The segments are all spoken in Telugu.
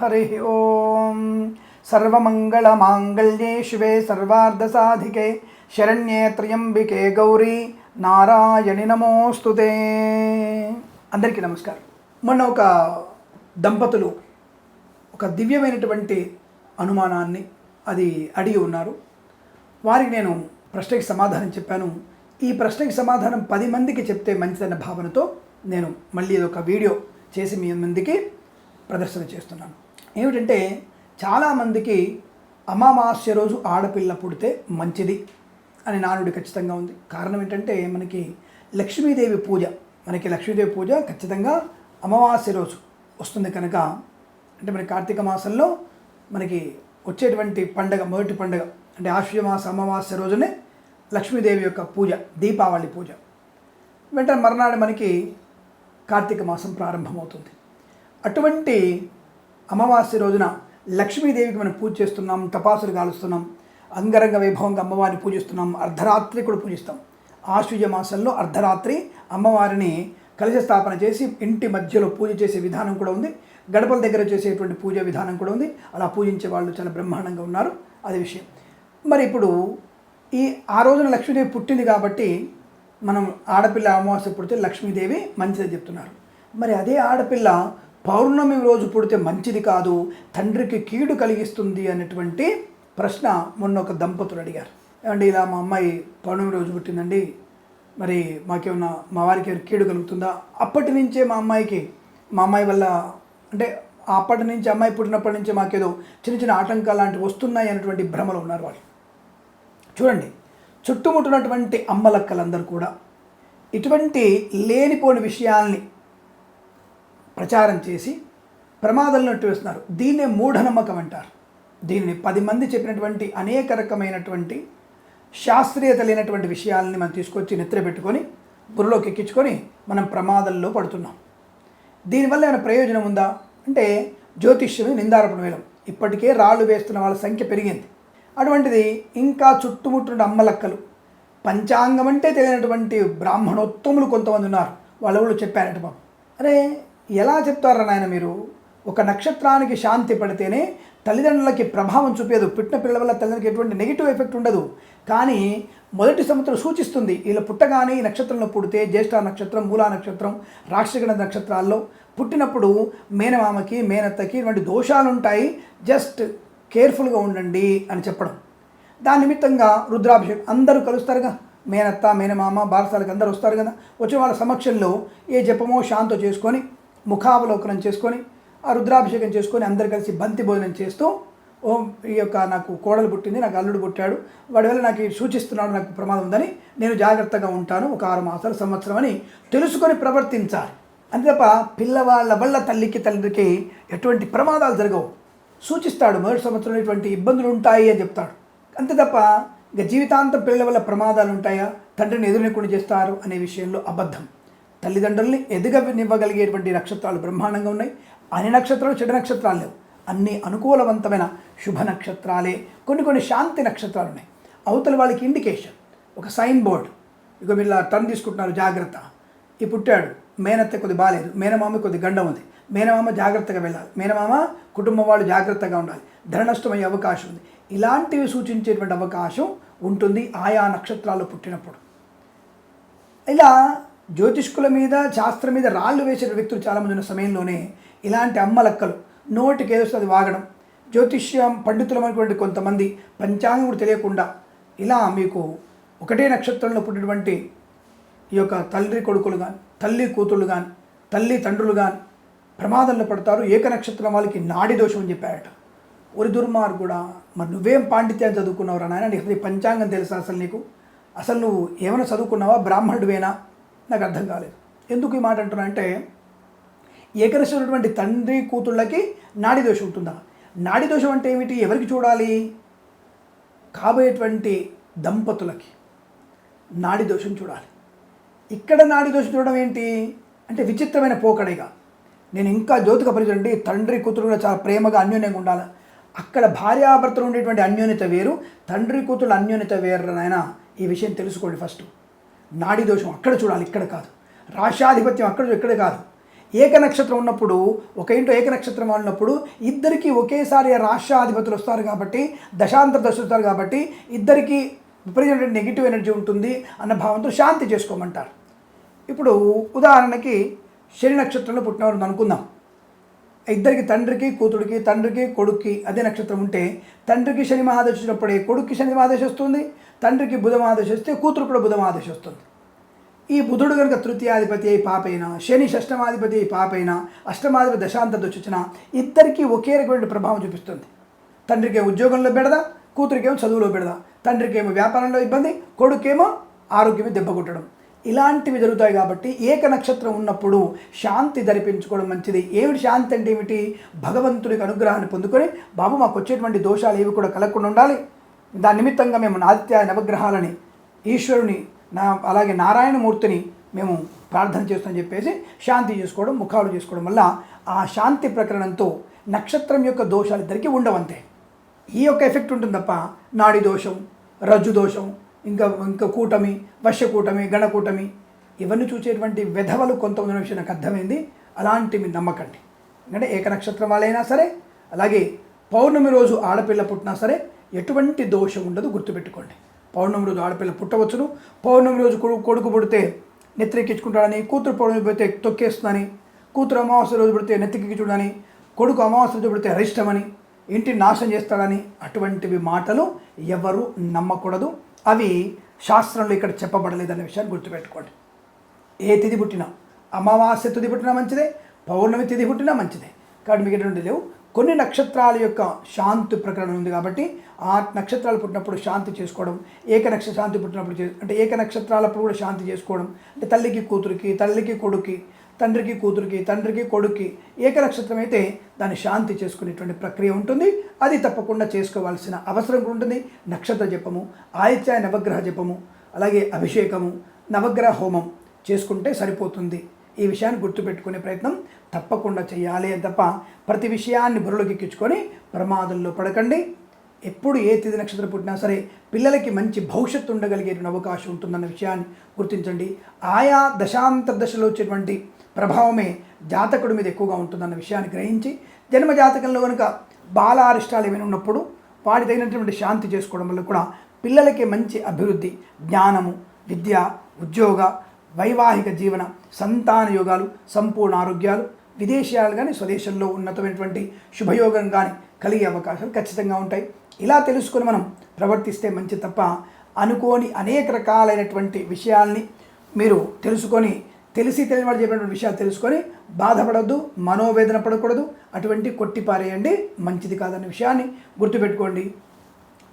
హరి ఓం సర్వమంగళమాంగళ్యే శివే సర్వార్ధసాధికే శరణ్యే త్రయంబికే గౌరీ నారాయణి నమోస్తుతే అందరికీ నమస్కారం. మొన్న ఒక దంపతులు ఒక దివ్యమైనటువంటి అనుమానాన్ని అది అడిగి ఉన్నారు. వారికి నేను ప్రశ్నకి సమాధానం చెప్పాను. ఈ ప్రశ్నకి సమాధానం పది మందికి చెప్తే మంచిదన్న భావనతో నేను మళ్ళీ ఇది ఒక వీడియో చేసి మీ ముందుకి ప్రదర్శన చేస్తున్నాను. ఏమిటంటే చాలామందికి అమావాస్య రోజు ఆడపిల్ల పుడితే మంచిది అని నానుడి ఖచ్చితంగా ఉంది. కారణం ఏంటంటే మనకి లక్ష్మీదేవి పూజ మనకి లక్ష్మీదేవి పూజ ఖచ్చితంగా అమావాస్య రోజు వస్తుంది కనుక అంటే మన కార్తీక మాసంలో మనకి వచ్చేటువంటి పండగ మొదటి పండగ అంటే ఆశ్వయ మాస అమావాస్య రోజునే లక్ష్మీదేవి యొక్క పూజ దీపావళి పూజ. వెంటనే మర్నాడు మనకి కార్తీక మాసం ప్రారంభమవుతుంది. అటువంటి అమావాస్య రోజున లక్ష్మీదేవికి మనం పూజ చేస్తున్నాం తపాసులు కాలుస్తున్నాం అంగరంగ వైభవంగా అమ్మవారిని పూజిస్తున్నాం అర్ధరాత్రి కూడా పూజిస్తాం. ఆశ్వజ మాసంలో అర్ధరాత్రి అమ్మవారిని కలిసి స్థాపన చేసి ఇంటి మధ్యలో పూజ చేసే విధానం కూడా ఉంది. గడపల దగ్గర చేసేటువంటి పూజ విధానం కూడా ఉంది. అలా పూజించే వాళ్ళు చాలా బ్రహ్మాండంగా ఉన్నారు. అది విషయం. మరి ఇప్పుడు ఈ ఆ రోజున లక్ష్మీదేవి పుట్టింది కాబట్టి మనం ఆడపిల్ల అమావాస్య పుడితే లక్ష్మీదేవి మంచిదని చెప్తున్నారు. మరి అదే ఆడపిల్ల పౌర్ణమి రోజు పుడితే మంచిది కాదు తండ్రికి కీడు కలిగిస్తుంది అనేటువంటి ప్రశ్న మొన్న ఒక దంపతులు అడిగారు. అండి ఇలా మా అమ్మాయి పౌర్ణమి రోజు పుట్టిందండి మరి మాకేమన్నా మా వారికి కీడు కలుగుతుందా? అప్పటి నుంచే మా అమ్మాయికి మా అమ్మాయి వల్ల అంటే అప్పటి నుంచి అమ్మాయి పుట్టినప్పటి నుంచి మాకేదో చిన్న చిన్న ఆటంకాలు లాంటివి వస్తున్నాయి అనేటువంటి భ్రమలు ఉన్నారు వాళ్ళు. చూడండి చుట్టుముట్టినటువంటి అమ్మలక్కలందరూ కూడా ఇటువంటి లేనిపోని విషయాల్ని ప్రచారం చేసి ప్రమాదంలో వేస్తున్నారు. దీన్నే మూఢనమ్మకం అంటారు. దీనిని పది మంది చెప్పినటువంటి అనేక రకమైనటువంటి శాస్త్రీయత లేనటువంటి విషయాలని మనం తీసుకొచ్చి నిద్ర పెట్టుకొని బుర్రలోకి ఎక్కించుకొని మనం ప్రమాదంలో పడుతున్నాం. దీనివల్ల ఏమైనా ప్రయోజనం ఉందా? అంటే జ్యోతిష్యమే నిందారపణ వేలం. ఇప్పటికే రాళ్ళు వేస్తున్న వాళ్ళ సంఖ్య పెరిగింది. అటువంటిది ఇంకా చుట్టుముట్టిన అమ్మలక్కలు. పంచాంగం అంటే తెలియనటువంటి బ్రాహ్మణోత్తములు కొంతమంది ఉన్నారు. వాళ్ళు చెప్పారట బాబు అరే ఎలా చెప్తారా నాయన మీరు? ఒక నక్షత్రానికి శాంతి పడితేనే తల్లిదండ్రులకి ప్రభావం చూపేదు. పుట్టిన పిల్లల వల్ల తల్లిదండ్రులకి ఎటువంటి నెగిటివ్ ఎఫెక్ట్ ఉండదు. కానీ మొదటి సంవత్సరం సూచిస్తుంది. వీళ్ళు పుట్టగానే ఈ నక్షత్రంలో పుడితే జ్యేష్ఠ నక్షత్రం మూలా నక్షత్రం రాక్షగణ నక్షత్రాల్లో పుట్టినప్పుడు మేనమామకి మేనత్తకి ఇటువంటి దోషాలు ఉంటాయి జస్ట్ కేర్ఫుల్గా ఉండండి అని చెప్పడం. దాని నిమిత్తంగా రుద్రాభిషేకం అందరూ కలుస్తారుగా. మేనత్త మేనమామ బాలసాలకు అందరూ వస్తారు కదా. వచ్చే వాళ్ళ సమక్షంలో ఏ జపమో శాంతో చేసుకొని ముఖావలోకనం చేసుకొని ఆ రుద్రాభిషేకం చేసుకొని అందరు కలిసి బంతి భోజనం చేస్తూ ఓ ఈ యొక్క నాకు కోడలు పుట్టింది నాకు అల్లుడు పుట్టాడు వాడి వల్ల నాకు సూచిస్తున్నాడు నాకు ప్రమాదం ఉందని నేను జాగ్రత్తగా ఉంటాను ఒక ఆరు మాసాలు సంవత్సరం అని తెలుసుకొని ప్రవర్తించాలి. అంతే తప్ప పిల్లవాళ్ళ వల్ల తల్లికి తండ్రికి ఎటువంటి ప్రమాదాలు జరగవు. సూచిస్తాడు మొదటి సంవత్సరంలో ఎటువంటి ఇబ్బందులు ఉంటాయి అని చెప్తాడు. అంతే తప్ప ఇక జీవితాంతం పిల్లల వల్ల ప్రమాదాలు ఉంటాయా? తండ్రిని ఎదురునికుండా చేస్తారు అనే విషయంలో అబద్ధం. తల్లిదండ్రుల్ని ఎదగనివ్వగలిగేటువంటి నక్షత్రాలు బ్రహ్మాండంగా ఉన్నాయి. అన్ని నక్షత్రాలు చెడు నక్షత్రాలు లేవు. అన్ని అనుకూలవంతమైన శుభ నక్షత్రాలే. కొన్ని కొన్ని శాంతి నక్షత్రాలు ఉన్నాయి. అవతల వాళ్ళకి ఇండికేషన్ ఒక సైన్ బోర్డ్ ఇక మీరు టర్న్ తీసుకుంటున్నారు జాగ్రత్త. ఈ పుట్టాడు. మేనత్త కొద్ది బాగాలేదు మేనమామ కొద్ది గండం ఉంది. మేనమామ జాగ్రత్తగా వెళ్ళాలి. మేనమామ కుటుంబం వాళ్ళు జాగ్రత్తగా ఉండాలి. ధన నష్టం అయ్యే అవకాశం ఉంది. ఇలాంటివి సూచించేటువంటి అవకాశం ఉంటుంది ఆయా నక్షత్రాలు పుట్టినప్పుడు. ఇలా జ్యోతిష్కుల మీద శాస్త్రం మీద రాళ్ళు వేసిన వ్యక్తులు చాలామంది ఉన్న సమయంలోనే ఇలాంటి అమ్మలక్కలు నోటికి ఏదొస్తుంది వాగడం. జ్యోతిష్యం పండితులు అనేటువంటి కొంతమంది పంచాంగం కూడా తెలియకుండా ఇలా మీకు ఒకటే నక్షత్రంలో పుట్టినటువంటి ఈ యొక్క తల్లి కొడుకులు కానీ తల్లి కూతుళ్ళు కానీ తల్లి తండ్రులు కానీ ప్రమాదంలో పడతారు. ఏక నక్షత్రం వాళ్ళకి నాడి దోషం అని చెప్పారట. ఒరి దుర్మార్ కూడా మరి నువ్వేం పాండిత్యం చదువుకున్నావురా నాయన? నీకు పంచాంగం తెలుసా అసలు నీకు? అసలు నువ్వు ఏమైనా చదువుకున్నావా? బ్రాహ్మణుడివేనా? నాకు అర్థం కాలేదు. ఎందుకు ఈ మాట అంటున్నా అంటే ఏకరసినటువంటి తండ్రి కూతుళ్ళకి నాడి దోషం ఉంటుందా? నాడి దోషం అంటే ఏమిటి? ఎవరికి చూడాలి? కాబోయేటువంటి దంపతులకి నాడి దోషం చూడాలి. ఇక్కడ నాడి దోషం చూడడం ఏంటి? అంటే విచిత్రమైన పోకడేగా. నేను ఇంకా జ్యోతిక పరిచయండి తండ్రి కూతురు కూడా చాలా ప్రేమగా అన్యోన్యంగా ఉండాలి? అక్కడ భార్యాభర్తలు ఉండేటువంటి అన్యోన్యత వేరు తండ్రి కూతురు అన్యోన్యత వేరు నాయన. ఈ విషయం తెలుసుకోండి ఫస్ట్. నాడీ దోషం అక్కడ చూడాలి ఇక్కడ కాదు. రాష్ట్రాధిపత్యం అక్కడ ఇక్కడ కాదు. ఏక నక్షత్రం ఉన్నప్పుడు ఒక ఇంట్లో ఏక నక్షత్రం ఉన్నప్పుడు ఇద్దరికి ఒకేసారి రాష్ట్రాధిపతులు వస్తారు కాబట్టి దశాంతర దశ వస్తారు కాబట్టి ఇద్దరికి విపరీతమైన నెగిటివ్ ఎనర్జీ ఉంటుంది అన్న భావంతో శాంతి చేసుకోమంటారు. ఇప్పుడు ఉదాహరణకి శని నక్షత్రంలో పుట్టినవారు అనుకుందాం ఇద్దరికి తండ్రికి కూతురికి తండ్రికి కొడుక్కి అదే నక్షత్రం ఉంటే తండ్రికి శని మహాదశ వచ్చినప్పుడే కొడుక్కి శని మహాదశ వస్తుంది తండ్రికి బుధ మహాదశ వస్తే కూతురు కూడా బుధ మహాదశ వస్తుంది. ఈ బుధుడు కనుక తృతీయాధిపతి అయి పాపైన శని షష్టమాధిపతి అయి పాపైన అష్టమాధిపతి దశాంతర వచ్చిన ఇద్దరికీ ఒకే రకమైన ప్రభావం చూపిస్తుంది. తండ్రికేమో ఉద్యోగంలో పెడదా కూతురికేమో చదువులో పెడదా తండ్రికేమో వ్యాపారంలో ఇబ్బంది కొడుకేమో ఆరోగ్యమే దెబ్బ కొట్టడం. ఇలాంటివి జరుగుతాయి కాబట్టి ఏక నక్షత్రం ఉన్నప్పుడు శాంతి ధరిపించుకోవడం మంచిది. ఏమిటి శాంతి అంటే ఏమిటి? భగవంతుడికి అనుగ్రహాన్ని పొందుకొని బాబు మాకు వచ్చేటువంటి దోషాలు ఏవి కూడా కలగకుండా ఉండాలి. దాని నిమిత్తంగా మేము నాత్య నవగ్రహాలని ఈశ్వరుని నా అలాగే నారాయణమూర్తిని మేము ప్రార్థన చేస్తామని చెప్పేసి శాంతి చేసుకోవడం ముఖాలు చేసుకోవడం వల్ల ఆ శాంతి ప్రకరణంతో నక్షత్రం యొక్క దోషాలు ఇద్దరికి ఉండవంతే. ఈ యొక్క ఎఫెక్ట్ ఉంటుంది తప్ప నాడి దోషం రజ్జు దోషం ఇంకా ఇంకా కూటమి వశ్యకూటమి గణకూటమి ఇవన్నీ చూసేటువంటి వెధవలు కొంతమంది విషయం నాకు అర్థమైంది. అలాంటివి నమ్మకండి. ఎందుకంటే ఏక నక్షత్రం వాళ్ళైనా సరే అలాగే పౌర్ణమి రోజు ఆడపిల్ల పుట్టినా సరే ఎటువంటి దోషం ఉండదు గుర్తుపెట్టుకోండి. పౌర్ణమి రోజు ఆడపిల్ల పుట్టవచ్చును. పౌర్ణమి రోజు కొడుకు కొడుకు పుడితే నెత్తికెక్కించుకుంటాడని కూతురు పౌర్ణమి పుడితే తొక్కేస్తుందని కూతురు అమావాస్య రోజు పుడితే నెత్తికెక్కించుడని కొడుకు అమావాస్య రోజు పుడితే అరిష్టమని ఇంటిని నాశనం చేస్తాడని అటువంటివి మాటలు ఎవరు నమ్మకూడదు. అవి శాస్త్రంలో ఇక్కడ చెప్పబడలేదన్న విషయాన్ని గుర్తుపెట్టుకోండి. ఏ తిది పుట్టినా అమావాస్య తిది పుట్టినా మంచిదే పౌర్ణమి తిది పుట్టినా మంచిదే. కాబట్టి మీకు ఎటువంటి లేవు. కొన్ని నక్షత్రాల యొక్క శాంతి ప్రకరణ ఉంది కాబట్టి ఆ నక్షత్రాలు పుట్టినప్పుడు శాంతి చేసుకోవడం ఏక నక్ష శాంతి పుట్టినప్పుడు చే అంటే ఏక నక్షత్రాలప్పుడు కూడా శాంతి చేసుకోవడం అంటే తల్లికి కూతురికి తల్లికి కొడుకి తండ్రికి కూతురికి తండ్రికి కొడుక్కి ఏక నక్షత్రం అయితే దాన్ని శాంతి చేసుకునేటువంటి ప్రక్రియ ఉంటుంది. అది తప్పకుండా చేసుకోవాల్సిన అవసరం కూడా ఉంటుంది. నక్షత్ర జపము ఆదిత్య నవగ్రహ జపము అలాగే అభిషేకము నవగ్రహ హోమం చేసుకుంటే సరిపోతుంది. ఈ విషయాన్ని గుర్తుపెట్టుకునే ప్రయత్నం తప్పకుండా చేయాలి తప్ప ప్రతి విషయాన్ని బుర్రలోకి ఎక్కించుకొని ప్రమాదంలో పడకండి. ఎప్పుడు ఏ తిథి నక్షత్రం పుట్టినా సరే పిల్లలకి మంచి భవిష్యత్తు ఉండగలిగేటువంటి అవకాశం ఉంటుందన్న విషయాన్ని గుర్తించండి. ఆయా దశాంతర దశలో వచ్చేటువంటి ప్రభావమే జాతకుడి మీద ఎక్కువగా ఉంటుందన్న విషయాన్ని గ్రహించి జన్మ జాతకంలో కనుక బాల అరిష్టాలు ఏమైనా ఉన్నప్పుడు వాటి తగినటువంటి శాంతి చేసుకోవడం వల్ల కూడా పిల్లలకి మంచి అభివృద్ధి జ్ఞానము విద్య ఉద్యోగ వైవాహిక జీవన సంతాన యోగాలు సంపూర్ణ ఆరోగ్యాలు విదేశీయాలు కానీ స్వదేశంలో ఉన్నతమైనటువంటి శుభయోగం కానీ కలిగే అవకాశాలు ఖచ్చితంగా ఉంటాయి. ఇలా తెలుసుకొని మనం ప్రవర్తిస్తే మంచి తప్ప అనుకోని అనేక రకాలైనటువంటి విషయాల్ని మీరు తెలుసుకొని తెలిసి తెలియని వాడు చెప్పినటువంటి విషయాలు తెలుసుకొని బాధపడద్దు మనోవేదన పడకూడదు అటువంటి కొట్టిపారేయండి మంచిది కాదన్న విషయాన్ని గుర్తుపెట్టుకోండి.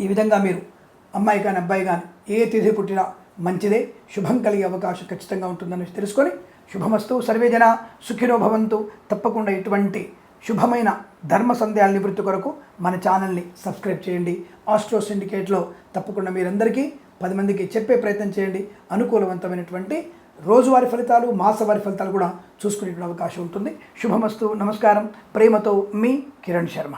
ఈ విధంగా మీరు అమ్మాయి కానీ అబ్బాయి కానీ ఏ తిథి పుట్టినా మంచిదే. శుభం కలిగే అవకాశం ఖచ్చితంగా ఉంటుందని తెలుసుకొని శుభమస్తు సర్వేజన సుఖినో భవంతు. తప్పకుండా ఇటువంటి శుభమైన ధర్మ సందేహాల నివృత్తి కొరకు మన ఛానల్ని సబ్స్క్రైబ్ చేయండి. ఆస్ట్రో సిండికేట్లో తప్పకుండా మీరందరికీ పది మందికి చెప్పే ప్రయత్నం చేయండి. అనుకూలవంతమైనటువంటి రోజువారి ఫలితాలు మాసవారి ఫలితాలు కూడా చూసుకునే అవకాశం ఉంటుంది. శుభమస్తు నమస్కారం. ప్రేమతో మీ కిరణ్ శర్మ.